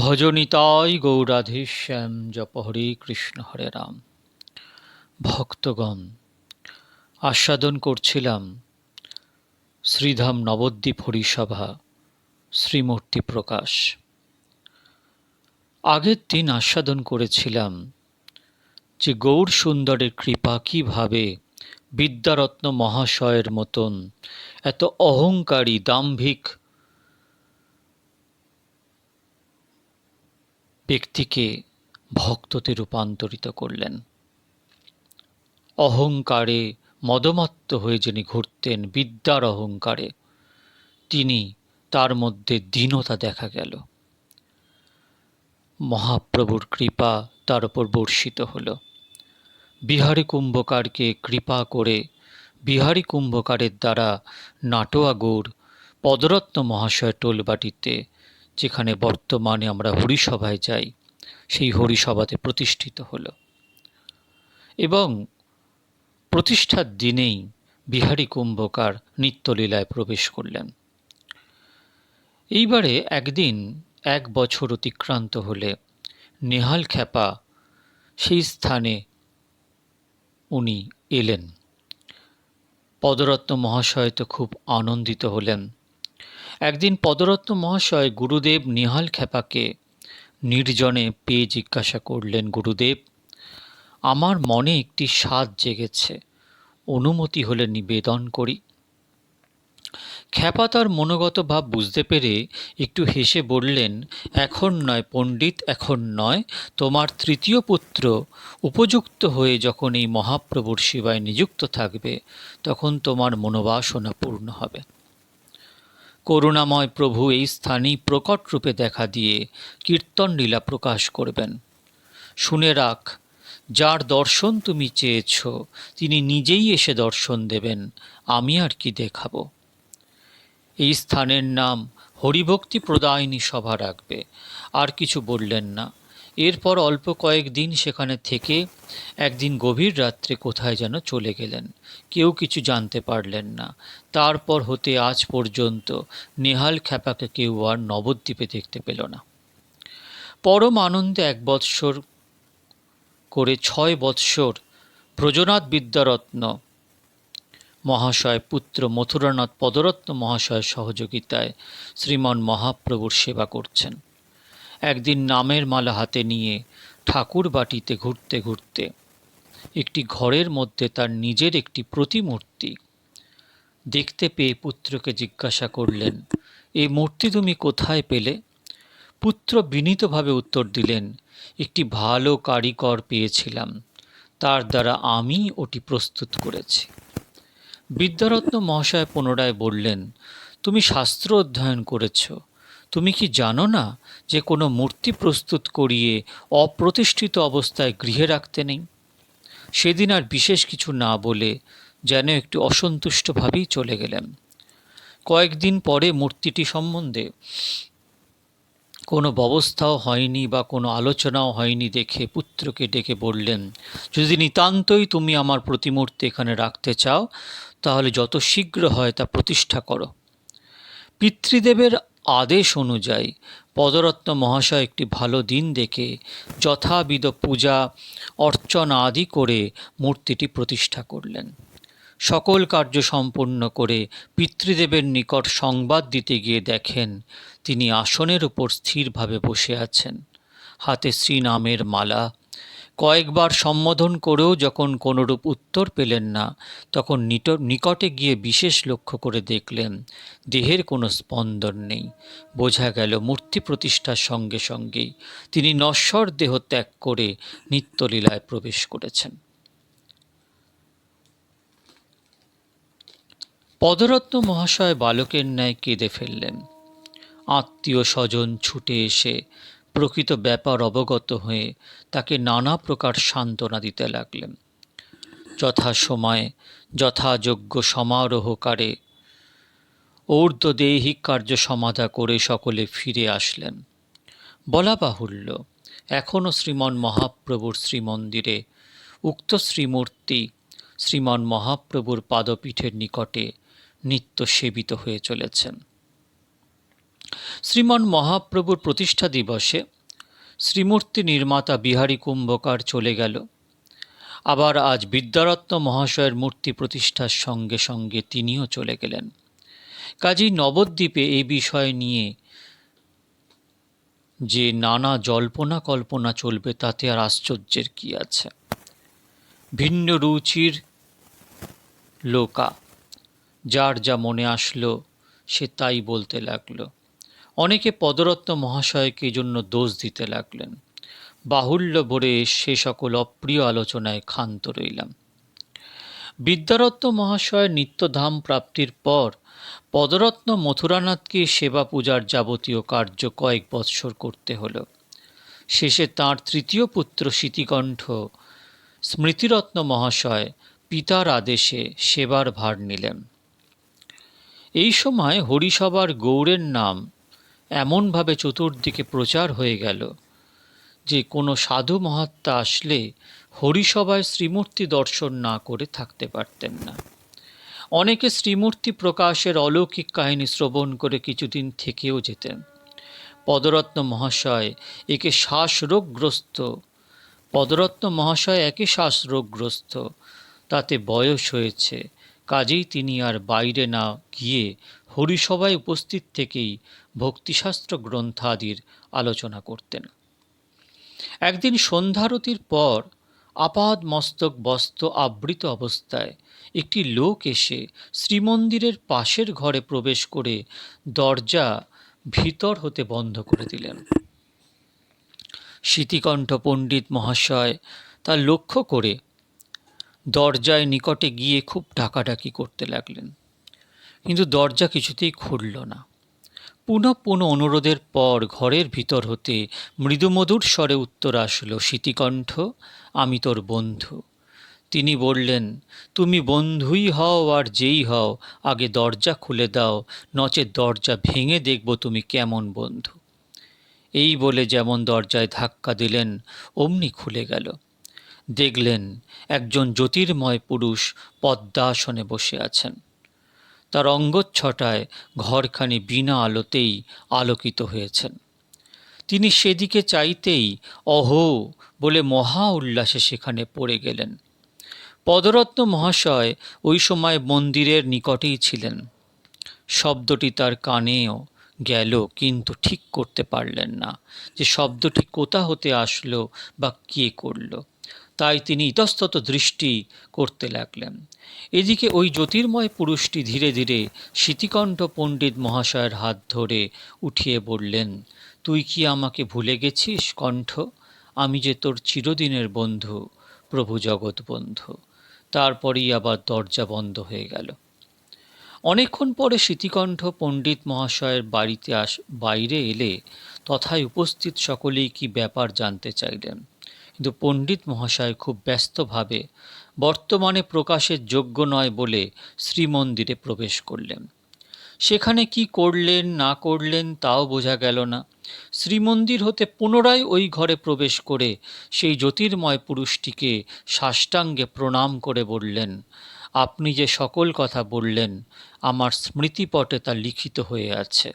ভজনিতাই গৌরাধে শ্যাম জপ হরে কৃষ্ণ হরে রাম। ভক্তগণ, আস্বাদন করছিলাম শ্রীধাম নবদ্বীপ হরিসভা, শ্রীমূর্তি প্রকাশ। আগের দিন আস্বাদন করেছিলাম যে গৌর সুন্দরের কৃপা কীভাবে বিদ্যারত্ন মহাশয়ের মতন এত অহংকারী, দাম্ভিক ব্যক্তিকে ভক্ততে রূপান্তরিত করলেন। অহংকারে মদমত্ত হয়ে যিনি ঘুরতেন, বিদ্যার অহংকারে, তিনি তার মধ্যে দীনতা দেখা গেল। মহাপ্রভুর কৃপা তার উপর বর্ষিত হল। বিহারী কুম্ভকারকে কৃপা করে বিহারী কুম্ভকারের দ্বারা নাটোয়া গৌড় পদরত্ন মহাশয় টোলবাটিতে যেখানে বর্তমানে আমরা হরিসভায় যাই, সেই হরিসভাতে প্রতিষ্ঠিত হল। এবং প্রতিষ্ঠার দিনেই বিহারী কুম্ভকার নিত্যলীলায় প্রবেশ করলেন। এইবারে একদিন এক বছর অতিক্রান্ত হলে নেহাল খ্যাপা সেই স্থানে উনি এলেন। পদরত্ন মহাশয় তো খুব আনন্দিত হলেন। একদিন পদরত্ন মহাশয় গুরুদেব নিহাল খেপাকে নির্জনে পেয়ে জিজ্ঞাসা করলেন, গুরুদেব, আমার মনে একটি স্বাদ জেগেছে। অনুমতি হলে নিবেদন করি। খ্যাপা তার মনোগত ভাব বুঝতে পেরে একটু হেসে বললেন, এখন নয় পণ্ডিত, এখন নয়। তোমার তৃতীয় পুত্র উপযুক্ত হয়ে যখন এই মহাপ্রভুর সেবায় নিযুক্ত থাকবে, তখন তোমার মনোবাসনা পূর্ণ হবে। করুণাময় প্রভু এই স্থানেই প্রকট রূপে দেখা দিয়ে কীর্তন লীলা প্রকাশ করবেন। শুনে রাখ, যার দর্শন তুমি চেয়েছ, তিনি নিজেই এসে দর্শন দেবেন, আমি আর কি দেখাব। এই স্থানের নাম হরিভক্তি প্রদায়নী সভা রাখবে, আর কিছু বললেন না। এরপর অল্প কয়েক দিন সেখানে থেকে একদিন গভীর রাত্রে কোথায় যেন চলে গেলেন। কেউ কিছু জানতে পারলেন না। তারপর হতে আজ পর্যন্ত নেহাল খ্যাপাকে কেউ আর নবদ্বীপে দেখতে পেল না। পরম আনন্দে এক বৎসর করে ছয় বৎসর ব্রজনাথ বিদ্যারত্ন মহাশয় পুত্র মথুরানাথ পদরত্ন মহাশয়ের সহযোগিতায় শ্রীমন মহাপ্রভুর সেবা করছেন। একদিন নামের মালা হাতে নিয়ে ঠাকুর বাটিতে ঘুরতে ঘুরতে একটি ঘরের মধ্যে তার নিজের একটি প্রতিমূর্তি দেখতে পেয়ে পুত্রকে জিজ্ঞাসা করলেন এই মূর্তি তুমি কোথায় পেলে? পুত্র বিনীতভাবে উত্তর দিলেন, একটি ভালো কারিগর পেয়েছিলাম। তার দ্বারা আমি ওটি প্রস্তুত করেছি। বিদ্যারত্ন মহাশয় পুনরায় বললেন, তুমি শাস্ত্র অধ্যয়ন করেছ। তুমি কি জানো না যে কোনো মূর্তি প্রস্তুত করিয়ে অপ্রতিষ্ঠিত অবস্থায় গৃহে রাখতে নেই? সেদিন আর বিশেষ কিছু না বলে যেন একটু অসন্তুষ্টভাবেই চলে গেলেন। কয়েকদিন পরে মূর্তিটি সম্বন্ধে কোনো ব্যবস্থাও হয়নি বা কোনো আলোচনাও হয়নি দেখে পুত্রকে ডেকে বললেন, যদি নিতান্তই তুমি আমার প্রতিমূর্তি এখানে রাখতে চাও, তাহলে যত শীঘ্র হয় তা প্রতিষ্ঠা করো। পিতৃদেবের আদেশ অনুযায়ী পদরত্ন মহাশয় একটি ভালো দিন দেখে যথাবিধ পূজা, অর্চনা আদি করে মূর্তিটি প্রতিষ্ঠা করলেন। সকল কার্য সম্পন্ন করে পিতৃদেবের নিকট সংবাদ দিতে গিয়ে দেখেন তিনি আসনের উপর স্থিরভাবে বসে আছেন। হাতে শ্রীনামের মালা কয়েকবার সম্বোধন করেও যখন কোনোরূপ উত্তর পেলেন না, তখন নিকটে গিয়ে বিশেষ লক্ষ্য করে দেখলেন, দেহের কোনো স্পন্দন নেই। বোঝা গেল মূর্তি প্রতিষ্ঠার সঙ্গে সঙ্গেই তিনি নশ্বর দেহ ত্যাগ করে নিত্যলীলায় প্রবেশ করেছেন। পদরত্ন মহাশয় বালকের ন্যায় কেঁদে ফেললেন। আত্মীয় স্বজন ছুটে এসে প্রকৃত ব্যাপার অবগত হয়ে তাকে নানা প্রকার সান্ত্বনা দিতে লাগলেন। যথাসময়ে, যথাযোগ্য সমারোহকারে ঊর্ধ্বদেহিক কার্য সমাধা করে সকলে ফিরে আসলেন। বলা বাহুল্য, এখনও শ্রীমন মহাপ্রভুর শ্রীমন্দিরে উক্ত শ্রীমূর্তি শ্রীমন মহাপ্রভুর পাদপীঠের নিকটে নিত্য সেবিত হয়ে চলেছেন। শ্রীমন মহাপ্রভুর প্রতিষ্ঠা দিবসে শ্রীমূর্তি নির্মাতা বিহারী কুম্ভকার চলে গেল। আবার আজ বিদ্যারত্ন মহাশয়ের মূর্তি প্রতিষ্ঠার সঙ্গে সঙ্গে তিনিও চলে গেলেন। কাজেই নবদ্বীপে এই বিষয় নিয়ে যে নানা জল্পনা কল্পনা চলবে, তাতে আর আশ্চর্যের কি আছে? ভিন্ন রুচির লোকা, যার যা মনে আসলো সে তাই বলতে লাগল। অনেকে পদরত্ন মহাশয়কে জন্য দোষ দিতে লাগলেন। বাহুল্য ভরে সে সকল অপ্রিয় আলোচনায় ক্ষান্ত রইলাম। বিদ্যারত্ন মহাশয়ের নিত্যধাম প্রাপ্তির পর পদরত্ন মথুরানাথকে সেবা পূজার যাবতীয় কার্য কয়েক বৎসর করতে হল। শেষে তাঁর তৃতীয় পুত্র স্মৃতিকণ্ঠ স্মৃতিরত্ন মহাশয় পিতার আদেশে সেবার ভার নিলেন। এই সময় হরিসভার গৌরের নাম এমনভাবে চতুর্দিকে প্রচার হয়ে গেল যে কোনো সাধু মহাত্মা আসলে হরিসভায় শ্রীমূর্তি দর্শন না করে থাকতে পারতেন না। অনেকে শ্রীমূর্তি প্রকাশের অলৌকিক কাহিনী শ্রবণ করে কিছুদিন থেকেও যেতেন। পদরত্ন মহাশয় একে শ্বাসরোগগ্রস্ত, পদরত্ন মহাশয় একে শ্বাসরোগগ্রস্ত, তাতে বয়স হয়েছে, কাজেই তিনি আর বাইরে না গিয়ে হরিসভায় উপস্থিত থেকেই ভক্তিশাস্ত্র গ্রন্থাদির আলোচনা করতেন। একদিন সন্ধ্যারতির পর আপাদ মস্তক বস্ত্র আবৃত অবস্থায় একটি লোক এসে শ্রীমন্দিরের পাশের ঘরে প্রবেশ করে দরজা ভিতর হতে বন্ধ করে দিলেন। স্মৃতিকণ্ঠ পণ্ডিত মহাশয় তা লক্ষ্য করে দরজায় নিকটে গিয়ে খুব ডাকাডাকি করতে লাগলেন। কিন্তু দরজা কিছুতেই খুলল না। পুনঃ পুনঃ অনুরোধের পর ঘরের ভিতর হতে মৃদুমধুর স্বরে উত্তর আসলো স্মৃতিকণ্ঠ আমি তোর বন্ধু। তিনি বললেন, তুমি বন্ধুই হও আর যেই হও, আগে দরজা খুলে দাও, নচে দরজা ভেঙে দেখব তুমি কেমন বন্ধু। এই বলে যেমন দরজায় ধাক্কা দিলেন, অমনি খুলে গেল। দেখলেন, একজন জ্যোতির্ময় পুরুষ পদ্মাসনে বসে আছেন। তার অঙ্গচ্ছটায় ঘরখানি বিনা আলোতেই আলোকিত হয়েছেন। তিনি সেদিকে চাইতেই অহো বলে মহা উল্লাসে সেখানে পড়ে গেলেন। পদরত্ন মহাশয় ওই সময় মন্দিরের নিকটেই ছিলেন। শব্দটি তার কানেও গেল, কিন্তু ঠিক করতে পারলেন না যে শব্দটি কোথা হতে আসলো বা কে করল। তাই তিনি ইতস্তত দৃষ্টি করতে লাগলেন। এদিকে ওই জ্যোতির্ময় পুরুষটি ধীরে ধীরে স্মৃতিকণ্ঠ পণ্ডিত মহাশয়ের হাত ধরে উঠিয়ে বললেন, তুই কি আমাকে ভুলে গেছিস, কণ্ঠ? আমি যে তোর চিরদিনের বন্ধু, প্রভু জগৎ বন্ধু। তারপরেই আবার দরজা বন্ধ হয়ে গেল। অনেকক্ষণ পরে স্মৃতিকণ্ঠ পণ্ডিত মহাশয়ের বাড়িতে আস, বাইরে এলে তথায় উপস্থিত সকলেই কি ব্যাপার জানতে চাইলেন? কিন্তু পণ্ডিত মহাশয় খুব ব্যস্তভাবে বর্তমানে প্রকাশের যোগ্য নয় বলে শ্রীমন্দিরে প্রবেশ করলেন। সেখানে কি করলেন, না করলেন তাও বোঝা গেল না। শ্রীমন্দির হতে পুনরায় ওই ঘরে প্রবেশ করে সেই জ্যোতির্ময় পুরুষটিকে সাষ্টাঙ্গে প্রণাম করে বললেন, আপনি যে সকল কথা বললেন, আমার স্মৃতিপটে তা লিখিত হয়ে আছে।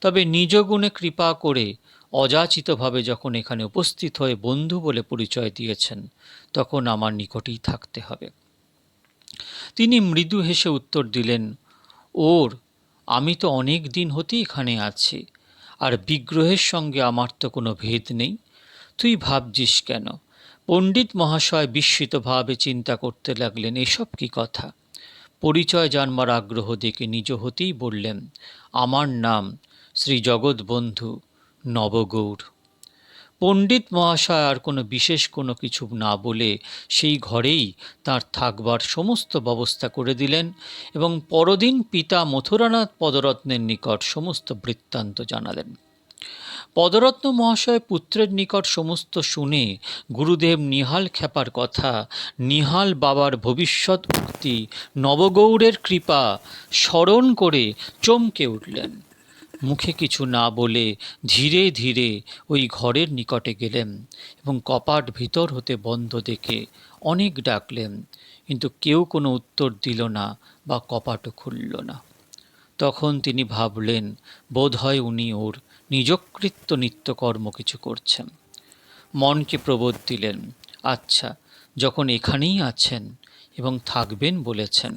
তবে নিজ গুণে কৃপা করে অযাচিতভাবে যখন এখানে উপস্থিত হয়ে বন্ধু বলে পরিচয় দিয়েছেন, তখন আমার নিকটেই থাকতে হবে। তিনি মৃদু হেসে উত্তর দিলেন, ওর, আমি তো অনেক দিন হতেই এখানে আছি, আর বিগ্রহের সঙ্গে আমার তো কোনো ভেদ নেই। তুই ভাবছিস কেন? পণ্ডিত মহাশয় বিস্মিতভাবে চিন্তা করতে লাগলেন, এসব কি কথা? পরিচয় জানবার আগ্রহ দেখে নিজ হতেই বললেন, আমার নাম শ্রী জগৎবন্ধু নবগৌর পণ্ডিত মহাশয় আর কোনো বিশেষ কোনো কিছু না বলে সেই ঘরেই তার থাকবার সমস্ত ব্যবস্থা করে দিলেন এবং পরদিন পিতা মথুরানাথ পদরত্নের নিকট সমস্ত বৃত্তান্ত জানালেন। পদরত্ন মহাশয় পুত্রের নিকট সমস্ত শুনে গুরুদেব নিহাল খেপার কথা, নিহাল বাবার ভবিষ্যৎ উক্তি নবগৌরের কৃপা স্মরণ করে চমকে উঠলেন। মুখে কিছু না বলে ধীরে ধীরে ওই ঘরের নিকটে গেলেন এবং কপাট ভিতর হতে বন্ধ দেখে অনেক ডাকলেন, কিন্তু কেউ কোনো উত্তর দিল না বা কপাটও খুলল না। তখন তিনি ভাবলেন বোধহয় উনি ওর নিজকৃত্য নিত্যকর্ম কিছু করছেন। মনকে প্রবোধ দিলেন আচ্ছা যখন এখানেই আছেন এবং থাকবেন বলেছেন,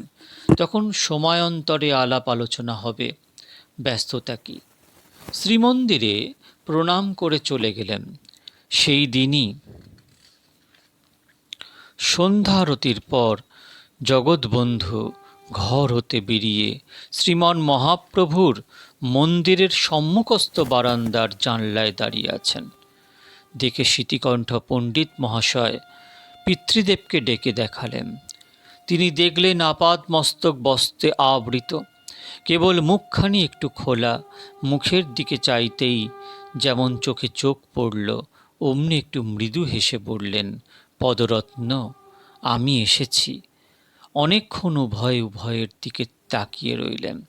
তখন সময়ান্তরে আলাপ আলোচনা হবে। ব্যস্ততা কি? শ্রীমন্দিরে প্রণাম করে চলে গেলেন। সেই দিনই সন্ধ্যারতির পর জগৎবন্ধু ঘর হতে বেরিয়ে শ্রীমান মহাপ্রভুর মন্দিরের সম্মুখস্থ বারান্দার জানলায় দাঁড়িয়ে আছেন। দেখে স্মৃতিকণ্ঠ পণ্ডিত মহাশয় পিতৃদেবকে ডেকে দেখালেন। তিনি দেখলেন আপাদ মস্তক বস্তে আবৃত। কেবল মুখখানি একটু খোলা, মুখের দিকে চাইতেই যেমন চোখে চোখ পড়ল, অমনি একটু মৃদু হেসে বললেন, পদরত্ন, আমি এসেছি। অনেকক্ষণ উভয় উভয়ের দিকে তাকিয়ে রইলেন।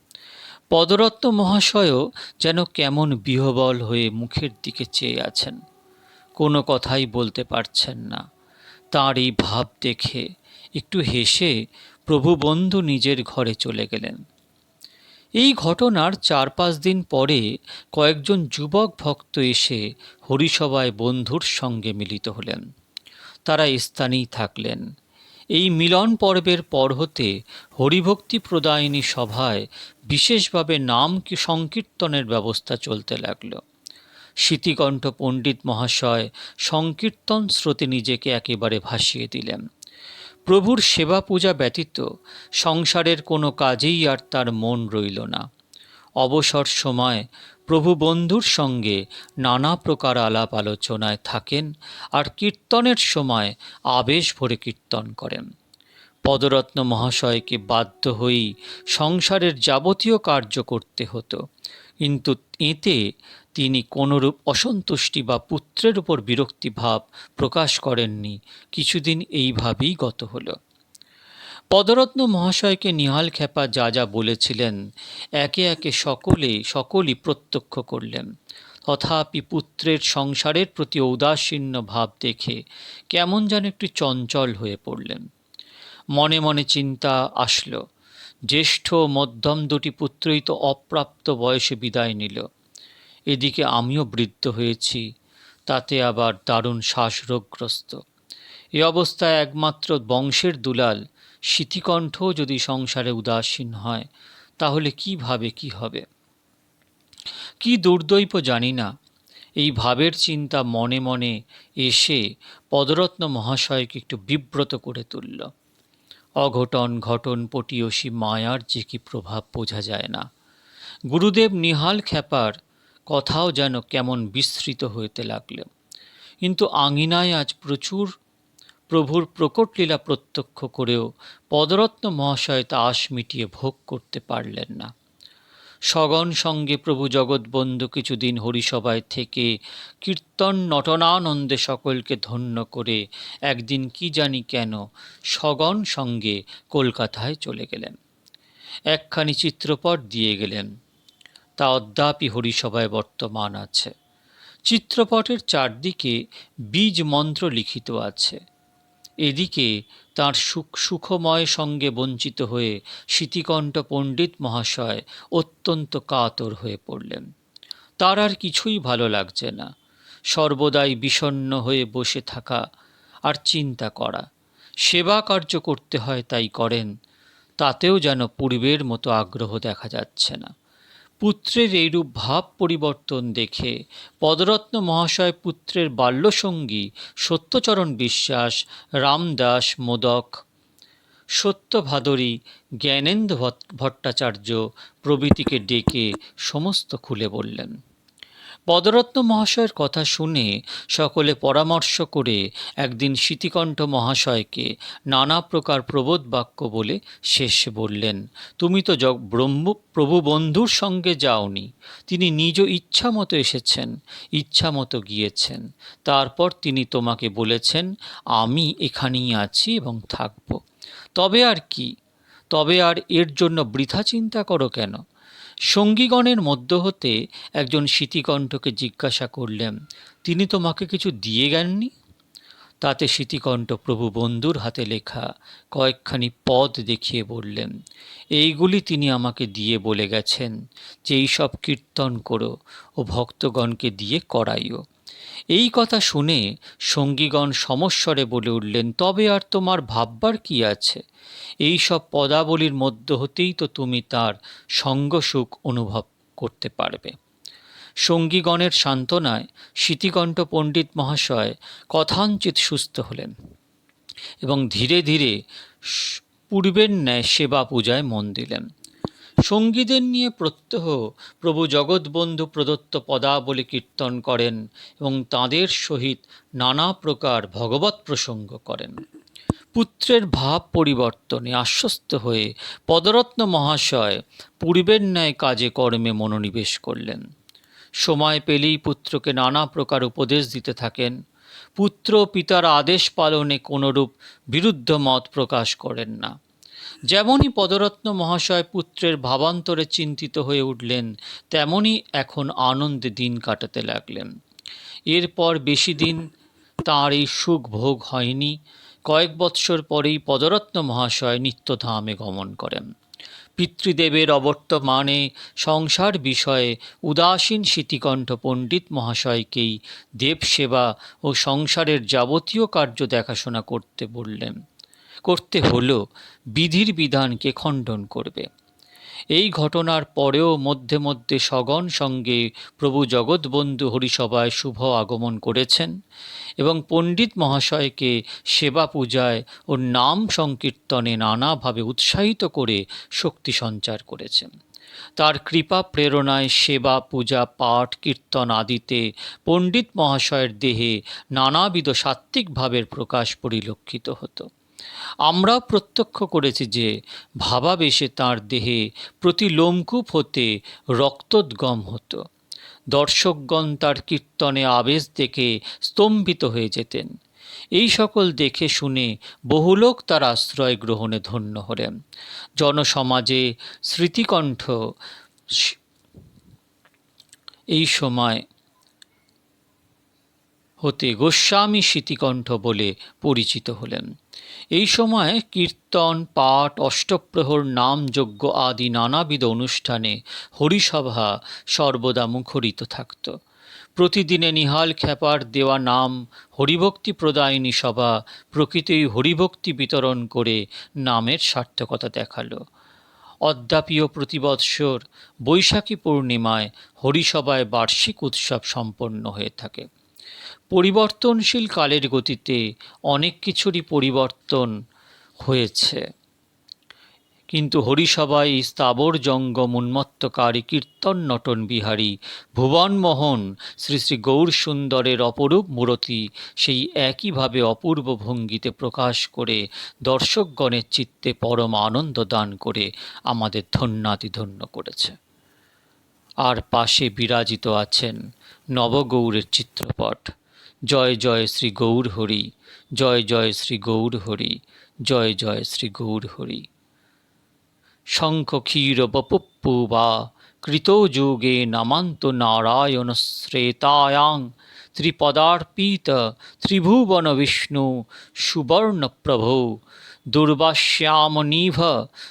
পদরত্ন মহাশয়ও যেন কেমন বিহবল হয়ে মুখের দিকে চেয়ে আছেন। কোনো কথাই বলতে পারছেন না। তাঁর এই ভাব দেখে একটু হেসে প্রভুবন্ধু নিজের ঘরে চলে গেলেন। এই ঘটনার চার পাঁচ দিন পরে কয়েকজন যুবক ভক্ত এসে হরিসভায় বন্ধুর সঙ্গে মিলিত হলেন। তারা স্থানেই থাকলেন। এই মিলন পর্বের পর হতে হরিভক্তি প্রদায়িনী সভায় বিশেষভাবে নাম কি সংকীর্তনের ব্যবস্থা চলতে লাগল। স্মৃতিকণ্ঠ পণ্ডিত মহাশয় সংকীর্তন স্রোতে নিজেকে একেবারে ভাসিয়ে দিলেন। প্রভুর সেবা পূজা ব্যতীত সংসারের কোনো কাজেই আর তার মন রইল না। অবসর সময় প্রভু বন্ধুর সঙ্গে নানা প্রকার আলাপ আলোচনায় থাকেন আর কীর্তনের সময় আবেশ ভরে কীর্তন করেন। পদরত্ন মহাশয়কে বাধ্য হয়েই সংসারের যাবতীয় কার্য করতে হতো। কিন্তু এতে তিনি কোনরূপ অসন্তুষ্টি বা পুত্রের উপর বিরক্তি ভাব প্রকাশ করেননি। কিছুদিন এইভাবেই গত হল। পদরত্ন মহাশয়কে নিহাল খেপা যা যা বলেছিলেন, একে একে সকলে, সকলই প্রত্যক্ষ করলেন। তথাপি পুত্রের সংসারের প্রতি ঔদাসীন্য ভাব দেখে কেমন যেন একটু চঞ্চল হয়ে পড়লেন। মনে মনে চিন্তা আসলো, জ্যেষ্ঠ মধ্যম দুটি পুত্রই তো অপ্রাপ্ত বয়সে বিদায় নিল। এদিকে আমিও বৃদ্ধ হয়েছি, তাতে আবার দারুণ শ্বাসরোগগ্রস্ত। এ অবস্থায় একমাত্র বংশের দুলাল স্মৃতিকণ্ঠও যদি সংসারে উদাসীন হয়, তাহলে কীভাবে কি হবে? কি দুর্দৈব জানি না। এই ভাবের চিন্তা মনে মনে এসে পদরত্ন মহাশয়কে একটু বিব্রত করে তুলল। অঘটন ঘটন পটিয়সী মায়ার যে কি প্রভাব বোঝা যায় না। গুরুদেব নিহাল খ্যাপার কথাও যেন কেমন বিস্তৃত হইতে লাগল। কিন্তু আঙিনায় আজ প্রচুর প্রভুর প্রকট লীলা প্রত্যক্ষ করেও পদরত্ন মহাশয় তা আশ মিটিয়ে ভোগ করতে পারলেন না। সগন সঙ্গে প্রভু জগৎবন্ধু কিছুদিন হরিসভায় থেকে কীর্তন নটনানন্দে সকলকে ধন্য করে একদিন কি জানি কেন সগন সঙ্গে কলকাতায় চলে গেলেন। একখানি চিত্রপট দিয়ে গেলেন। তা অদ্যাপি হরিসভায় বর্তমান আছে। চিত্রপটের চারদিকে বীজ মন্ত্র লিখিত আছে। এদিকে তাঁর সুখ সুখময় সঙ্গে বঞ্চিত হয়ে স্মৃতিকণ্ঠ পণ্ডিত মহাশয় অত্যন্ত কাতর হয়ে পড়লেন। তার আর কিছুই ভালো লাগছে না। সর্বদাই বিষণ্ন হয়ে বসে থাকা আর চিন্তা করা। সেবা কার্য করতে হয় তাই করেন, তাতেও যেন পূর্বের মতো আগ্রহ দেখা যাচ্ছে না। পুত্রের এইরূপ ভাব পরিবর্তন দেখে পদরত্ন মহাশয় পুত্রের বাল্যসঙ্গী সত্যচরণ বিশ্বাস, রামদাস মোদক সত্য ভাদরী জ্ঞানেন্দ্র ভট্টাচার্য প্রভৃতিকে ডেকে সমস্ত খুলে বললেন। পদরত্ন মহাশয়ের কথা শুনে সকলে পরামর্শ করে একদিন স্মৃতিকণ্ঠ মহাশয়কে নানা প্রকার প্রবোধ বাক্য বলে শেষ বললেন, তুমি তো ব্রহ্ম, প্রভু বন্ধুর সঙ্গে যাওনি। তিনি নিজ ইচ্ছা মতো এসেছেন ইচ্ছা মতো গিয়েছেন। তারপর তিনি তোমাকে বলেছেন, আমি এখানেই আছি এবং থাকব। তবে আর কি? তবে আর এর জন্য বৃথা চিন্তা করো কেন? সঙ্গীগণের মধ্য হতে একজন স্মৃতিকণ্ঠকে জিজ্ঞাসা করলেন, তিনি তোমাকে কিছু দিয়ে গেননি? তাতে স্মৃতিকণ্ঠ প্রভু বন্ধুর হাতে লেখা কয়েকখানি পদ দেখিয়ে বললেন, এইগুলি তিনি আমাকে দিয়ে বলে গেছেন যে এইসব কীর্তন করো ও ভক্তগণকে দিয়ে করাইও। এই কথা শুনে সঙ্গীগণ সমস্বরে বলে উঠলেন, তবে আর তোমার ভাববার কি আছে? এই সব পদাবলীর মধ্য হতেই তো তুমি তার সঙ্গসুখ অনুভব করতে পারবে। সঙ্গীগণের সান্ত্বনায় স্মৃতিকণ্ঠ পণ্ডিত মহাশয় কথাঞ্চিত সুস্থ হলেন এবং ধীরে ধীরে পূর্বের ন্যায় সেবা পূজায় মন দিলেন। সঙ্গীদের নিয়ে প্রত্যহ প্রভু জগৎবন্ধু প্রদত্ত পদাবলী কীর্তন করেন এবং তাঁদের সহিত নানা প্রকার ভগবত প্রসঙ্গ করেন। পুত্রের ভাব পরিবর্তনে আশ্বস্ত হয়ে পদরত্ন মহাশয় পূর্বের ন্যায় কাজে কর্মে মনোনিবেশ করলেন। সময় পেলেই পুত্রকে নানা প্রকার উপদেশ দিতে থাকেন। পুত্র পিতার আদেশ পালনে কোনরূপ বিরুদ্ধ মত প্রকাশ করেন না। যেমনই পদরত্ন মহাশয় পুত্রের ভাবান্তরে চিন্তিত হয়ে উঠলেন, তেমনই এখন আনন্দে দিন কাটাতে লাগলেন। এরপর বেশি দিন তাঁর এই সুখ ভোগ হয়নি। কয়েক বৎসর পরেই পদরত্ন মহাশয় নিত্যধামে গমন করেন। পিতৃদেবের অবর্তমানে সংসার বিষয়ে উদাসীন স্মৃতিকণ্ঠ পণ্ডিত মহাশয়কেই দেবসেবা ও সংসারের যাবতীয় কার্য দেখাশোনা করতে বললেন। করতে হলেও বিধির বিধানকে খণ্ডন করবে। এই ঘটনার পরেও মধ্যে মধ্যে সগণ সঙ্গে প্রভু জগৎবন্ধু হরিসভায় শুভ আগমন করেছেন এবং পণ্ডিত মহাশয়কে সেবা পূজায় ও নাম সংকীর্তনে নানাভাবে উৎসাহিত করে শক্তি সঞ্চার করেছেন। তার কৃপা প্রেরণায় সেবা, পূজা, পাঠ, কীর্তন আদিতে পণ্ডিত মহাশয়ের দেহে নানাবিধ সাত্ত্বিক ভাবের প্রকাশ পরিলক্ষিত হতো। আমরাও প্রত্যক্ষ করেছি যে ভাবাবেশে তাঁর দেহে প্রতি লোমকূপ হতে রক্তোদ্গম হতো। দর্শকগণ তার কীর্তনে আবেশ দেখে স্তম্ভিত হয়ে যেতেন। এই সকল দেখে শুনে বহু লোক তার আশ্রয় গ্রহণে ধন্য হলেন। জনসমাজে স্মৃতিকণ্ঠ এই সময় হতে গোস্বামী স্মৃতিকণ্ঠ বলে পরিচিত হলেন। এই সময় কীর্তন, পাঠ, অষ্টপ্রহর, নাম যজ্ঞ আদি নানাবিধ অনুষ্ঠানে হরিসভা সর্বদা মুখরিত থাকত। প্রতিদিনে নিহাল খ্যাপার দেওয়া নাম হরিভক্তি প্রদায়িনী সভা প্রকৃতই হরিভক্তি বিতরণ করে নামের সার্থকতা দেখাল। অদ্যাপিও প্রতিবৎসর বৈশাখী পূর্ণিমায় হরিসভায় বার্ষিক উৎসব সম্পন্ন হয়ে থাকে। পরিবর্তনশীল কালের গতিতে অনেক কিছুরই পরিবর্তন হয়েছে। কিন্তু হরিসভায় স্থাবর জঙ্গম উন্মত্তকারী কীর্তন নটন বিহারী ভুবনমোহন শ্রী শ্রী গৌর সুন্দরের অপরূপ মূরতি সেই একইভাবে অপূর্ব ভঙ্গিতে প্রকাশ করে দর্শকগণের চিত্তে পরম আনন্দ দান করে আমাদের ধন্যাতিধন্য করেছে। আর পাশে বিরাজিত আছেন নবগৌরের চিত্রপট। জয় জয় শ্রী গৌর হরি, জয় জয় শ্রী গৌর হরি, জয় জয় শ্রী গৌর হরি। শঙ্খ ক্ষীর বপুপ্পু বা কৃত যুগে নামান্ত নারায়ণ শ্রেতায়াং ত্রিপদার্পিত ত্রিভুবন বিষ্ণু সুবর্ণ প্রভো দুর্বাশ্যাম নিভ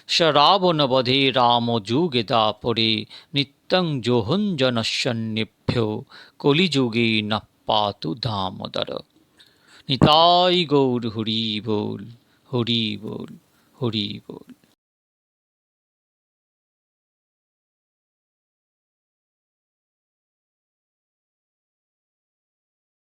শরাবণবধে রাম যুগে দাপরে নিত্যং জোহঞ্জনসন্নিভ্যো কলিযুগে ন পাতু দামোদর। নিতাই গৌর হরি বল হরি বল হরি বল।